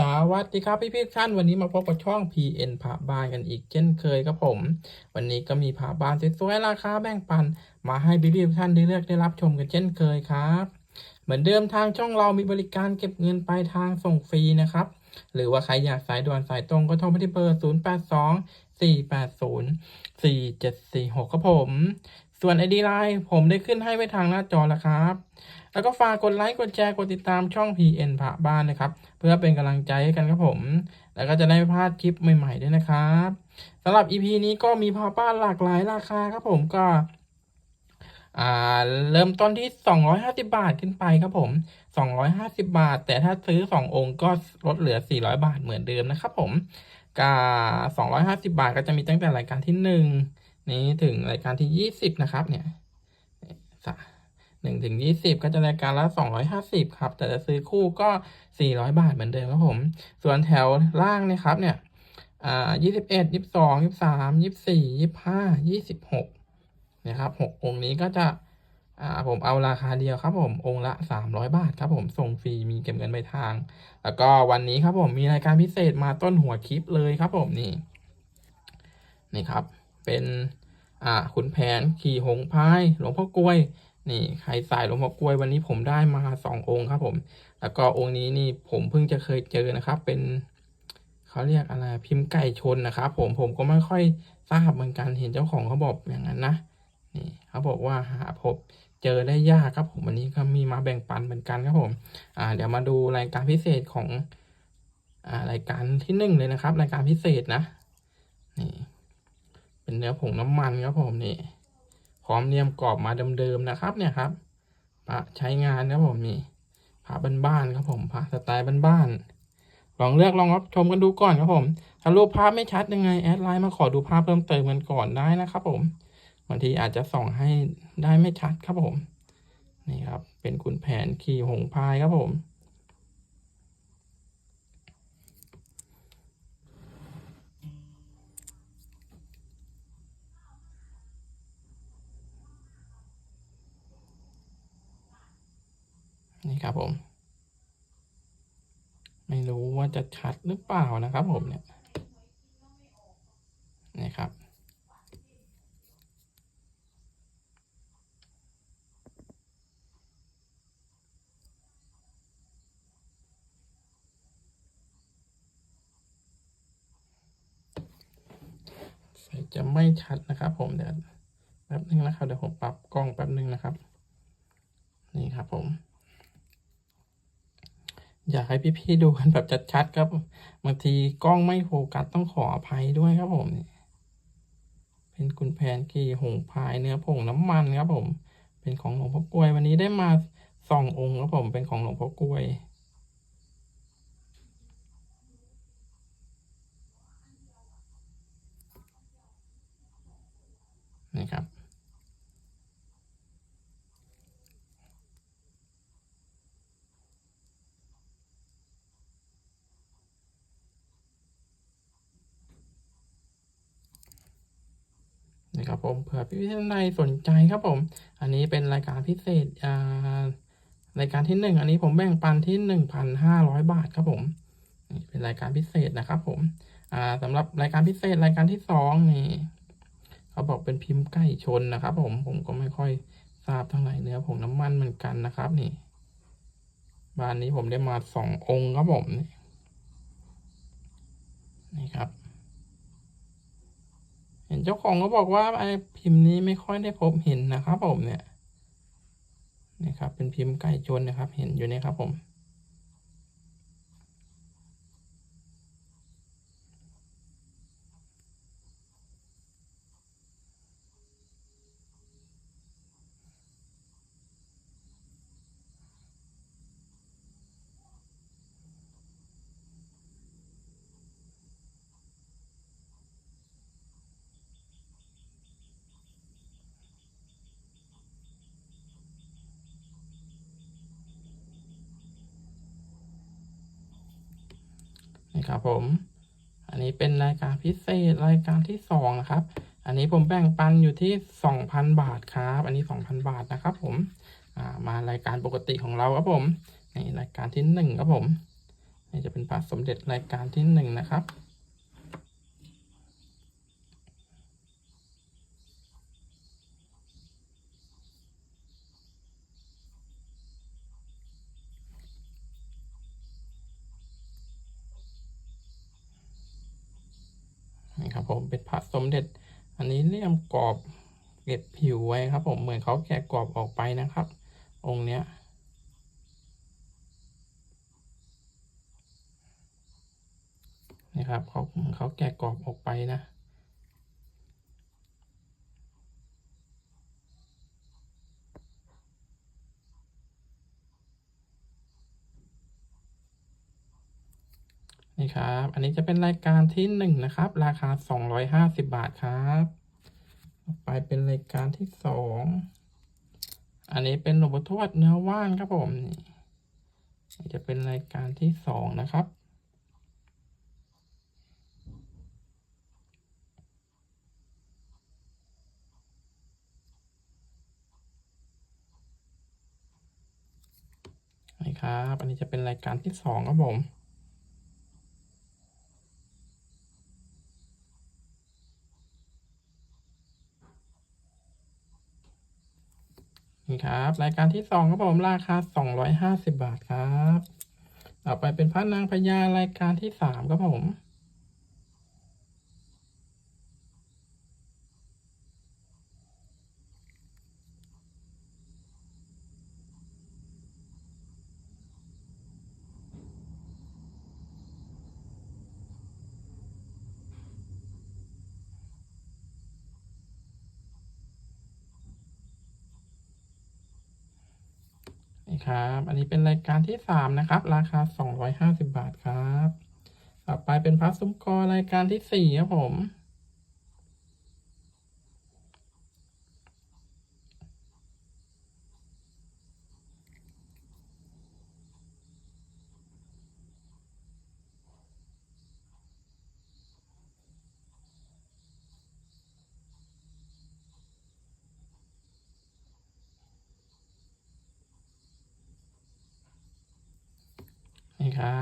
สวัสดีครับพี่พี่ท่านวันนี้มาพบกับช่อง PN ผาบ้านกันอีกเช่นเคยครับผม วันนี้ก็มีผาบ้านสวยๆราคาแบ่งปัน มาให้พี่พี่ท่านได้เลือกได้รับชมกันเช่นเคยครับ เหมือนเดิมทางช่องเรามีบริการเก็บเงินปลายทางส่งฟรีนะครับ หรือว่าใครอยากสายด่วนสายตรงก็โทรไปที่เบอร์ 0 8 2 4 8 0 4 7 4 6ครับผม ส่วน ID Line ผมได้ขึ้นให้ไว้ทางหน้าจอแล้วครับ แล้วก็ฝากกดไลค์ กดแชร์ กดติดตามช่อง PN ผาบ้านนะครับ เพื่อเป็นกำลังใจให้กันครับผม แล้วก็จะได้ไม่พลาดคลิปใหม่ๆด้วยนะครับสำหรับ EP นี้ก็มีผาบ้านหลากหลายราคาครับผมก็เริ่มต้นที่ 250 บาทขึ้นไปครับผม 250 บาท แต่ถ้าซื้อ 2 องค์ก็ลดเหลือ 400 บาทเหมือนเดิมนะครับผมก็250 บาทก็จะมีตั้งแต่รายการที่ 1 นี้ถึงรายการที่20นะครับ เนี่ยสะหนึ่งถึงยี่สิบก็จะรายการละสองร้อยห้าสิบครับ แต่จะซื้อคู่ก็สี่ร้อยบาทเหมือนเดิมครับผม ส่วนแถวล่างนะครับ เนี่ย อ่ายี่สิบเอ็ดยี่สิบสองยี่สิบสามยี่สิบสี่ยี่สิบห้ายี่สิบหกนะครับหกองค์นี้ก็จะอ่าผมเอาราคาเดียวครับผมองค์ละสามร้อยบาทครับผมส่งฟรีมีเก็บเงินไปลายทาง แล้วก็วันนี้ครับผมมีรายการพิเศษมาต้นหัวคลิปเลยครับผมนี่นี่ครับ เป็นอ่าขุนแผนขี่หงพายหลวงพ่อกล้วย นี่ใครสายหลวงพ่อกล้วยวันนี้ผมได้มาสององค์ครับผม แล้วก็องค์นี้นี่ผมเพิ่งจะเคยเจอนะครับ เป็นเขาเรียกอะไรพิมพ์ไก่ชนนะครับผมผมก็ไม่ค่อยทราบเหมือนกันเห็นเจ้าของเขาบอกอย่างนั้นนะนี่เขาบอกว่าหาพบเจอได้ยากครับผมวันนี้ก็มีมาแบ่งปันเหมือนกันครับผมอ่าเดี๋ยวมาดูรายการพิเศษของอ่ารายการที่หนึ่งเลยนะครับ รายการพิเศษนะนี่ เป็นเนื้อผงน้ำมันครับผมนี่พร้อมเนียมกรอบมาเดิมๆนะครับ เนี่ยครับพระใช้งานครับผมนี่พระบ้านๆครับผมพระสไตล์บ้านๆลองเลือกลองรับชมกันดูก่อนครับผม ถ้ารูปภาพไม่ชัดยังไงแอดไลน์มาขอดูภาพเพิ่มเติมกันก่อนได้นะครับผมบางทีอาจจะส่องให้ได้ไม่ชัดครับผม นี่ครับ เป็นขุนแผนขี่หงพายครับผม ครับผม ไม่รู้ว่าจะชัดหรือเปล่านะครับผมเนี่ยนี่ครับ ใส่จะไม่ชัดนะครับผมเดี๋ยวแป๊บนึงนะครับเดี๋ยวผมปรับกล้องแป๊บนึงนะครับ นี่ครับผม อยากให้พี่ๆดูกันแบบชัดๆครับบางทีกล้องไม่โฟกัสต้องขออภัยด้วยครับผม เป็นคุณแผนกี่หงพายเนื้อผงน้ำมันครับผม เป็นของหลวงพ่อกล้วยวันนี้ได้มาสององค์ครับผมเป็นของหลวงพ่อกล้วย นี่ครับ นี่ครับ ผมเผื่อพี่ท่านใดสนใจครับผม อันนี้เป็นรายการพิเศษอ่ารายการที่หนึ่งอันนี้ผมแบ่งปันที่หนึ่งพันห้าร้อยบาทครับผมนี่เป็นรายการพิเศษนะครับผมอ่าสำหรับรายการพิเศษรายการที่สองนี่เขาบอกเป็นพิมพ์ไก่ชนนะครับ ผมผมก็ไม่ค่อยทราบเท่าไหร่เนื้อผงน้ำมันเหมือนกันนะครับนี่บ้านนี้ผมได้มาสององค์ครับผมนี่ครับ เห็นเจ้าของก็บอกว่าไอ้พิมพ์นี้ไม่ค่อยได้พบเห็นนะครับผมเนี่ยนี่ครับเป็นพิมพ์ไก่ชนนะครับ เห็นอยู่เนี่ยครับผม ครับผม อันนี้เป็นรายการพิเศษรายการที่สองนะครับ อันนี้ผมแบ่งปันอยู่ที่สองพันบาทครับ อันนี้สองพันบาทนะครับ ผมมารายการปกติของเราครับผมนี่รายการที่หนึ่งครับผมนี่จะเป็นพระสมเด็จรายการที่หนึ่งนะครับ นี่ครับผมเป็นพระสมเด็จ อันนี้เลี่ยมกรอบเก็บผิวไว้ครับ ผมเหมือนเขาแกะกรอบออกไปนะครับ องค์เนี้ยนี่ครับเขาเขาแกะกรอบออกไปนะ ครับ อันนี้จะเป็นรายการที่หนึ่งนะครับ ราคาสองร้อยห้าสิบบาทครับไปเป็นรายการที่สอง อันนี้เป็นหลวงปู่ทวดเนื้อว่านครับผมนี่จะเป็นรายการที่สองนะครับ นี่ครับ อันนี้จะเป็นรายการที่สองครับผม ครับ รายการที่สองครับผมราคาสองร้อยห้าสิบบาทครับ ต่อไปเป็นพระนางพญารายการที่สามครับผม ครับ อันนี้เป็นรายการที่สามนะครับ ราคาสองร้อยห้าสิบบาทครับ ต่อไปเป็นพัสซุ้มกอรายการที่สี่ครับผม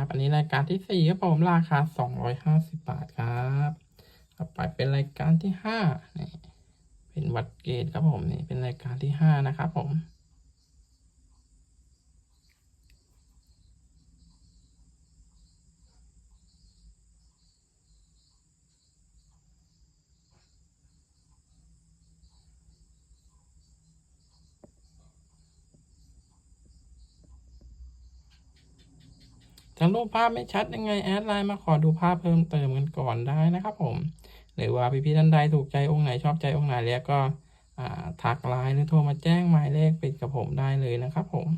อันนี้รายการที่สี่ครับผมราคาสองร้อยห้าสิบบาทครับต่อไปเป็นรายการที่ห้านี่เป็นวัดเกตครับผมนี่เป็นรายการที่ห้านะครับผมารูปภาพไม่ชัดยังไงแอดไลน์มาขอดูภาพเพิ่มเติมกันก่อนได้นะครับผม หรือว่าพี่ๆท่านใดถูกใจองค์ไหนชอบใจองค์ไหนแล้วก็ทักไลน์หรือโทรมาแจ้งหมายเลขปิดกับผมได้เลยนะครับผม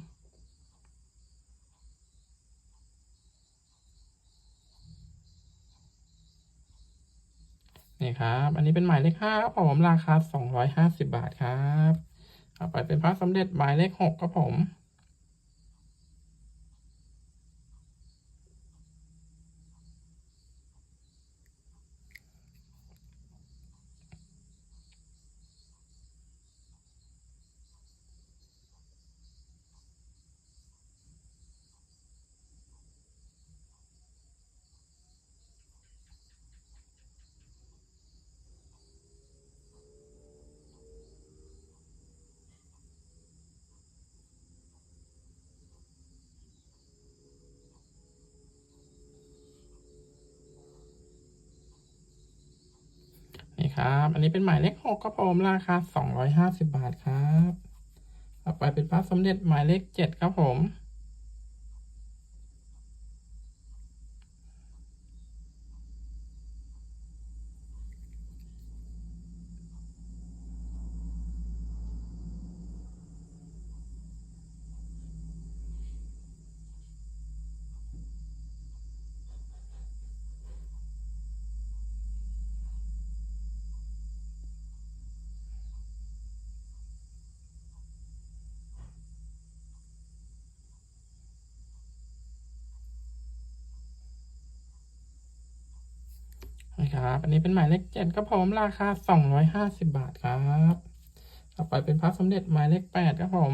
นี่ครับอันนี้เป็นหมายเลขห้าครับผมราคาสองร้อยห้าสิบบาทครับต่อไปเป็นพระสมเด็จหมายเลขหกครับผม นี้เป็นหมายเลขหกครับผมราคาสองร้อยห้าสิบบาทครับ ต่อไปเป็นพระสมเด็จหมายเลขเจ็ดครับผม ครับ อันนี้เป็นหมายเลขเจ็ดครับผมราคาสองร้อยห้าสิบบาทครับ ต่อไปเป็นพระสมเด็จหมายเลขแปดครับผม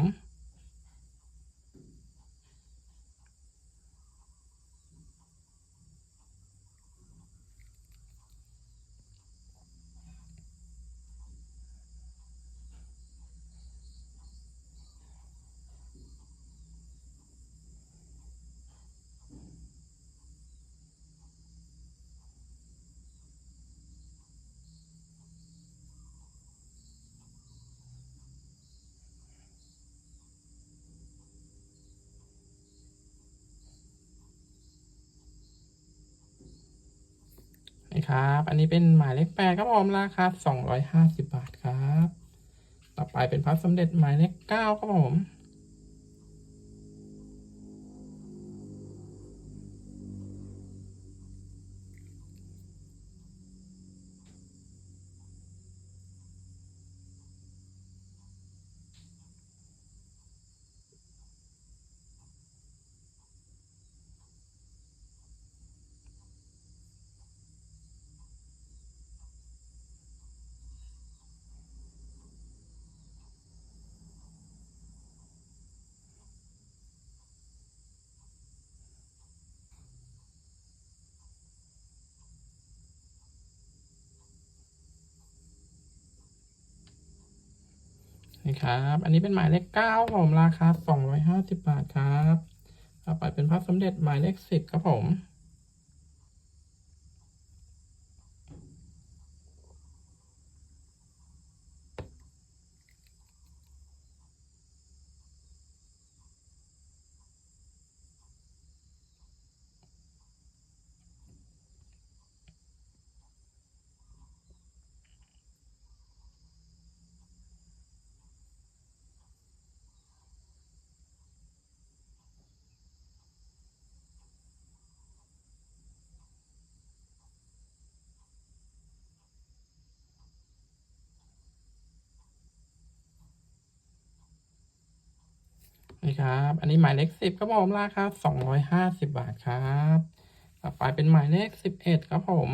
ครับ อันนี้เป็นหมายเลขแปดครับผมราคาสองร้อยห้าสิบบาทครับ ต่อไปเป็นพระสมเด็จหมายเลขเก้าครับผม นะครับ อันนี้เป็นหมายเลขเก้าครับผมราคาสองร้อยห้าสิบบาทครับ ต่อไปเป็นพระสมเด็จหมายเลขสิบครับผม ครับ อันนี้หมายเลขสิบครับผมราคาสองร้อยห้าสิบบาทครับ ต่อไปเป็นหมายเลขสิบเอ็ดครับผม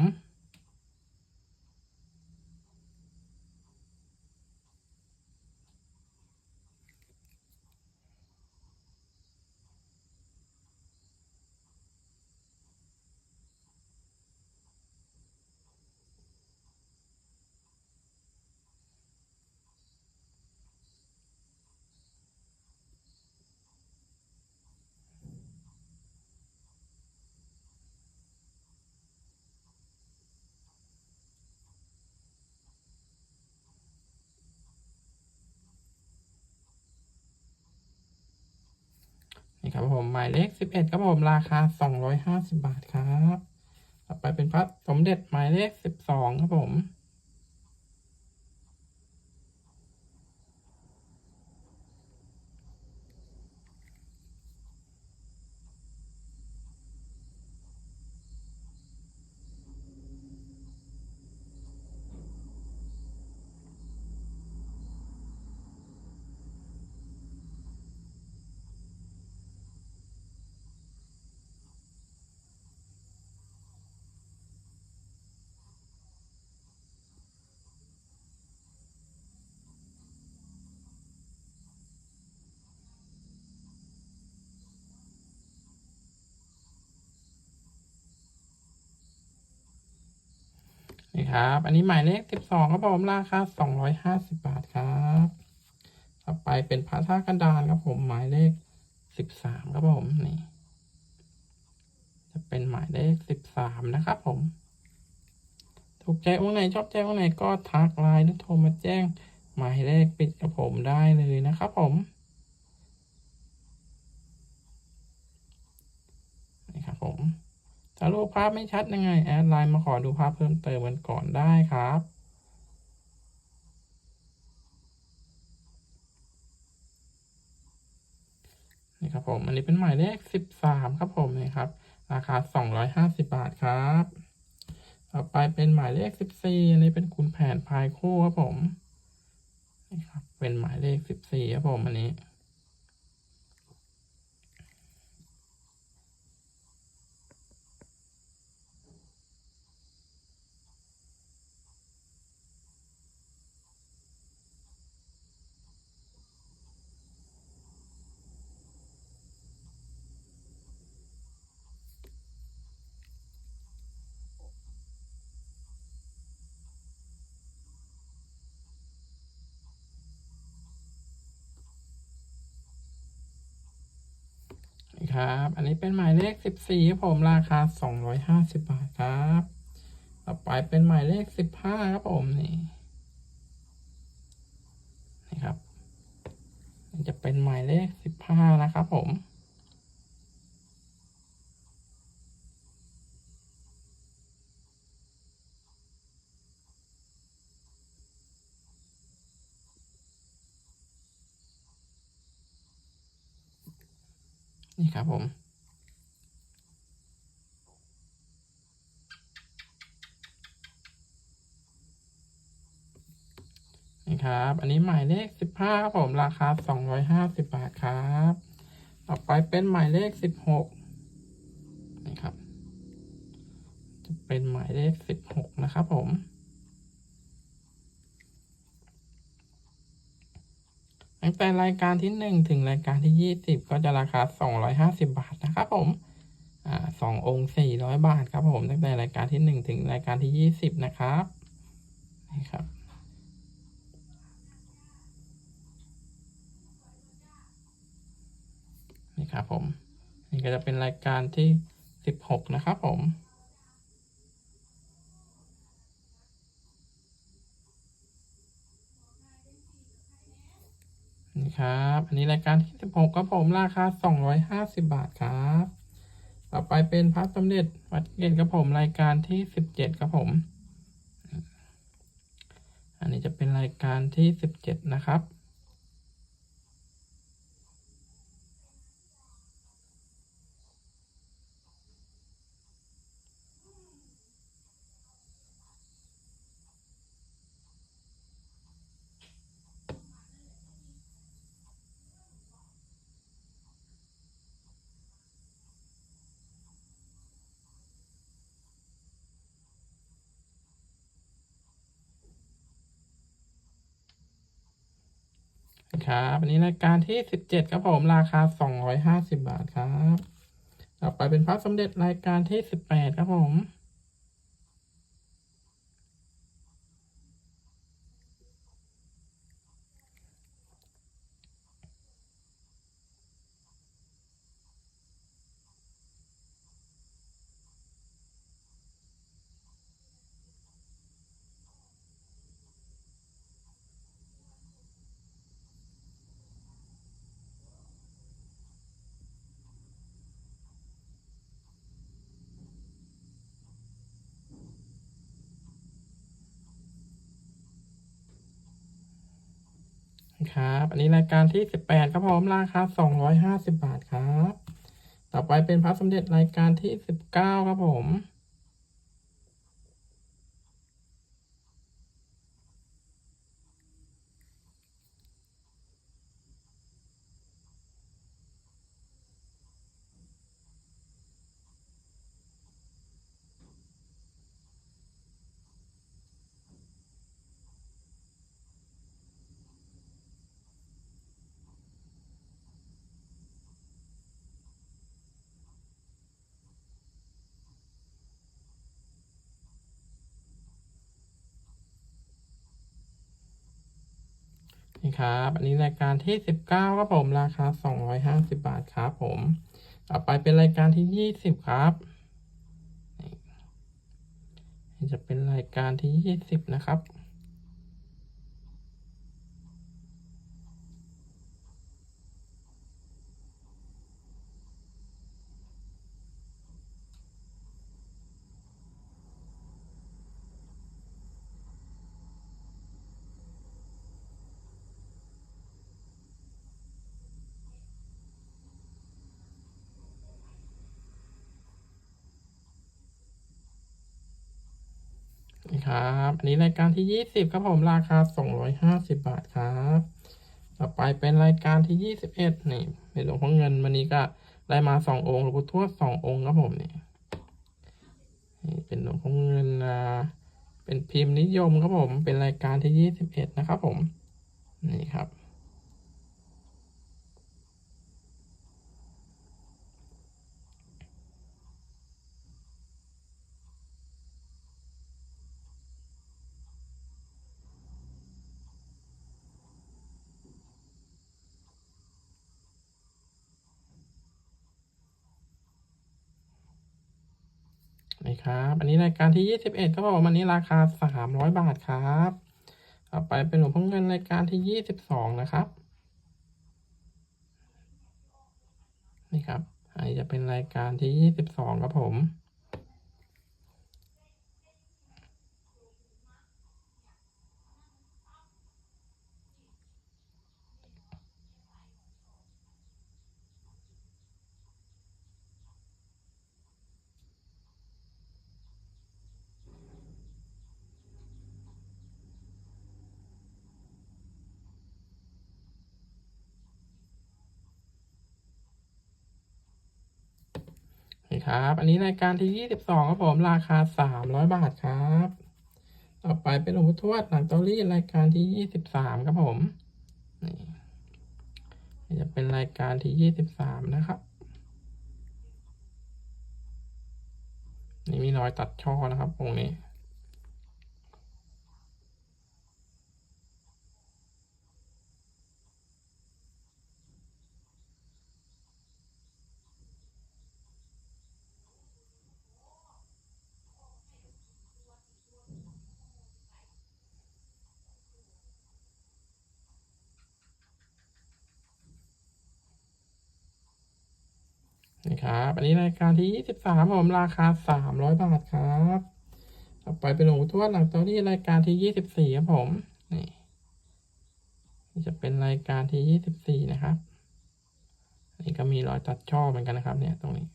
ครับผมหมายเลขสิบเอ็ดครับผมราคาสองร้อยห้าสิบบาทครับ ต่อไปเป็นพระสมเด็จหมายเลขสิบสองครับผม ครับ อันนี้หมายเลขสิบสองครับผมราคาสองร้อยห้าสิบบาทครับต่อไปเป็นพระท่ากันดานครับผมหมายเลขสิบสามครับผมนี่ จะเป็นหมายเลขสิบสามนะครับผม ถูกใจองค์ไหนชอบใจองค์ไหนก็ทักไลน์หรือโทรมาแจ้ง หมายเลขปิดกับผมได้เลยนะครับผมนี่ครับผม ถ้ารูปภาพไม่ชัดยังไง แอดไลน์มาขอดูภาพเพิ่มเติมกันก่อนได้ครับนี่ครับผม อันนี้เป็นหมายเลขสิบสามครับผมนี่ครับ ราคาสองร้อยห้าสิบบาทครับ ต่อไปเป็นหมายเลขสิบสี่อันนี้เป็นคุณแผนพายคู่ครับผมนี่ครับ เป็นหมายเลขสิบสี่ครับผมอันนี้ ครับ อันนี้เป็นหมายเลขสิบสี่ครับผมราคาสองร้อยห้าสิบบาทครับ ต่อไปเป็นหมายเลขสิบห้าครับผมนี่นี่ครับจะเป็นหมายเลขสิบห้านะครับผม ครับผม นี่ครับ อันนี้หมายเลขสิบห้าครับผม ราคาสองร้อยห้าสิบบาทครับ ต่อไปเป็นหมายเลขสิบหกนี่ครับ จะเป็นหมายเลขสิบหกนะครับผม ตั้งแต่รายการที่หนึ่งถึงรายการที่ยี่สิบก็จะราคาสองร้อยห้าสิบาทนะครับผมอ่าสององค์สี่ร้อยบาทครับผมตั้งแต่รายการที่หนึ่งถึงรายการที่ยี่สิบนะครับนี่ครับนี่ครับผม นี่ก็จะเป็นรายการที่สิบหกนะครับผม นี่ครับ อันนี้รายการที่สิบหกครับผมราคาสองร้อยห้าสิบาทครับ ต่อไปเป็นพระสมเด็จวัดเกตครับผมรายการที่สิบเจ็ดครับผม อันนี้จะเป็นรายการที่สิบเจ็ดนะครับ ครับอันนี้รายการที่สิบเจ็ดครับผมราคาสองร้อยห้าสิบาทครับ ต่อไปเป็นพระสมเด็จรายการที่สิบแปดครับผม ครับ อันนี้รายการที่สิบแปดครับผมราคาสองร้อยห้าสิบาทครับ ต่อไปเป็นพระสมเด็จรายการที่สิบเก้าครับผม ครับ อันนี้รายการที่สิบเก้าครับผมราคาสองร้อยห้าสิบาทครับผม ต่อไปเป็นรายการที่ยี่สิบครับจะเป็นรายการที่ยี่สิบนะครับ ครับ อันนี้รายการที่ยี่สิบครับผมราคาสองร้อยห้าสิบาทครับ ต่อไปเป็นรายการที่ยี่สิบเอ็ดนี่ในหลวงพ่อเงินวันนี้ก็ได้มาสององค์หลวงปู่ทวดสององค์ครับผมนี่นี่เป็นหลวงพ่อเงินนะเป็นพิมพ์นิยมครับผมเป็นรายการที่ยี่สิบเอ็ดนะครับผมนี่ครับ นี่ ครับ อันนี้รายการที่ยี่สิบเอ็ดครับผมอันนี้ราคาสามร้อยบาทครับต่อไปเป็นหลวงพ่อเงินรายการที่ยี่สิบสองนะครับ นี่ครับ อันนี้จะเป็นรายการที่ยี่สิบสองครับผม ครับ อันนี้รายการที่ยี่สิบสองครับผมราคาสามร้อยบาทครับ ต่อไปเป็นหลวงพ่อทวดหนังเตอรี่รายการที่ยี่สิบสามครับผมนี่จะเป็นรายการที่ยี่สิบสามนะครับ นี่มีรอยตัดช่อนะครับตรงนี้ อันนี้รายการที่ยี่สิบสามผมราคาสามร้อยบาทครับต่อไปเป็นหลวงทวดหลังเตารีดรายการที่ยี่สิบสี่ครับผมนี่นี่จะเป็นรายการที่ยี่สิบสี่นะครับ อันนี้ก็มีรอยตัดช่อเหมือนกันนะครับ เนี่ยตรงนี้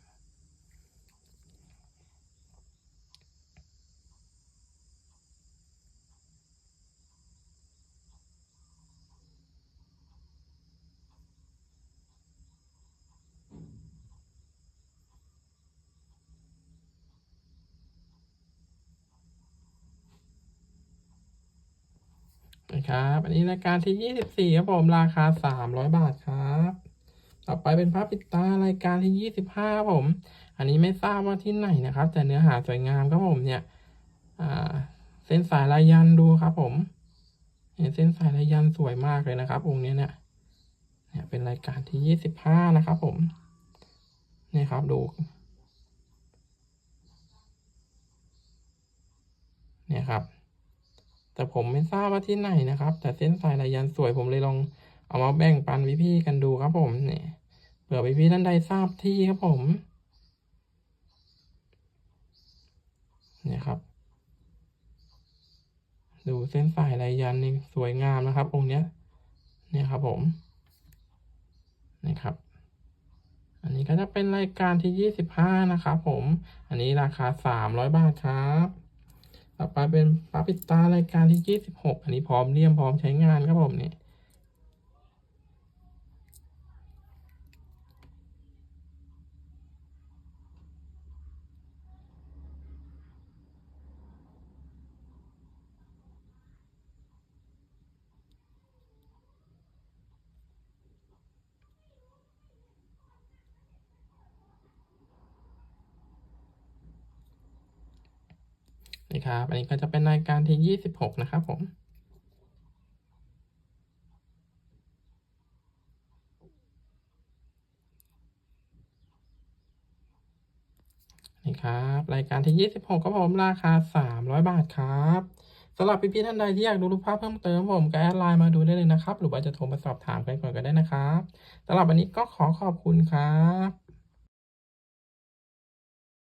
นะครับ อันนี้รายการที่ยี่สิบสี่ครับผมราคาสามร้อยบาทครับ ต่อไปเป็นพระปิดตารายการที่ยี่สิบห้าผม อันนี้ไม่ทราบว่าที่ไหนนะครับ แต่เนื้อหาสวยงามครับผมเนี่ยเส้นสายลายยันดูครับผมเห็นเส้นสายลายยันสวยมากเลยนะครับ องค์นี้เนี่ยเนี่ยเป็นรายการที่ยี่สิบห้านะครับผมนี่ครับดูเนี่ยครับ แต่ผมไม่ทราบว่าที่ไหนนะครับ แต่เส้นสายลายยันสวยผมเลยลองเอามาแบ่งปันพี่ๆกันดูครับผมเนี่ยเผื่อพี่ๆท่านใดทราบที่ครับผมเนี่ยครับ ดูเส้นสายลายยันนี่สวยงามนะครับ องค์เนี้ย เนี่ยครับผมนี่ครับ อันนี้ก็จะเป็นรายการที่ยี่สิบห้านะครับผม อันนี้ราคาสามร้อยบาทครับ ต่อไปเป็นปาปิตารายการที่ยี่สิบหกอันนี้พร้อมเลี่ยมพร้อมใช้งานครับผมเนี่ย นี่ครับ อันนี้ก็จะเป็นรายการที่ยี่สิบหกนะครับผม นี่ครับ รายการที่ยี่สิบหกครับผมราคาสามร้อยบาทครับสำหรับพี่ๆท่านใดที่อยากดูรูปภาพเพิ่มเติมผมก็แอดไลน์มาดูได้เลยนะครับ หรือว่าจะโทรมาสอบถามกันก่อนก็ได้นะครับสำหรับวันนี้ก็ขอขอบคุณครับ